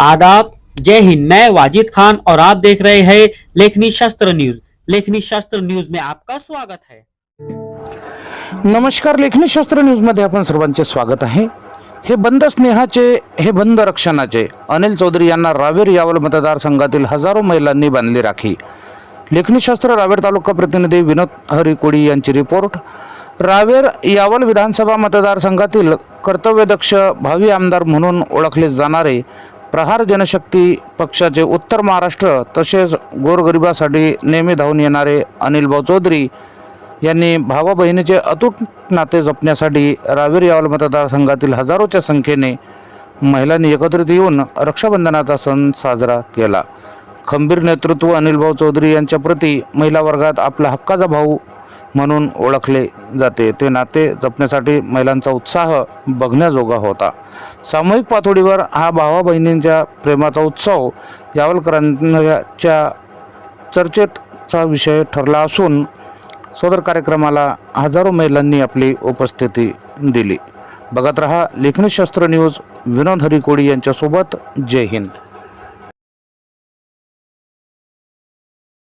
आदाब। जय हिंद। मैं वाजिद खान और आप देख रहे हैं लेखनी शास्त्र न्यूज। लेखनी शास्त्र न्यूज में आपका स्वागत है। नमस्कार लेखनी शास्त्र न्यूजमध्ये आपण सर्वांचे स्वागत आहे. हे बंद स्नेहाचे हे बंद रक्षणाचे अनिल चौधरी यांना रावेर यावल मतदारसंघातील हजारो महिलांनी बांधली राखी. लेखनीशास्त्र रावेर तालुका प्रतिनिधी विनोद हरी कोडी यांची रिपोर्ट. रावेर यावल विधानसभा मतदारसंघातील कर्तव्यदक्ष भावी आमदार म्हणून ओळखले जाणारे प्रहार जनशक्ती पक्षाचे उत्तर महाराष्ट्र तसेच गोरगरिबासाठी नेहमी धावून येणारे अनिलभाऊ चौधरी यांनी भावा बहिणीचे अतूट नाते जपण्यासाठी रावेर यावल मतदारसंघातील हजारोच्या संख्येने महिलांनी एकत्रित येऊन रक्षाबंधनाचा सण साजरा केला. खंबीर नेतृत्व अनिलभाऊ चौधरी यांच्या प्रती महिला वर्गात आपला हक्काचा भाऊ म्हणून ओळखले जाते. ते नाते जपण्यासाठी महिलांचा उत्साह बघण्याजोगा होता. सामूहिक पातळीवर हा भावा बहिणींच्या प्रेमाचा उत्सव यावलकरांच्या चर्चेचा विषय ठरला असून सदर कार्यक्रमाला हजारो महिलांनी आपली उपस्थिती दिली. बघत रहा लेखणीशास्त्र न्यूज विनोद हरिकोडी यांच्यासोबत जय हिंद.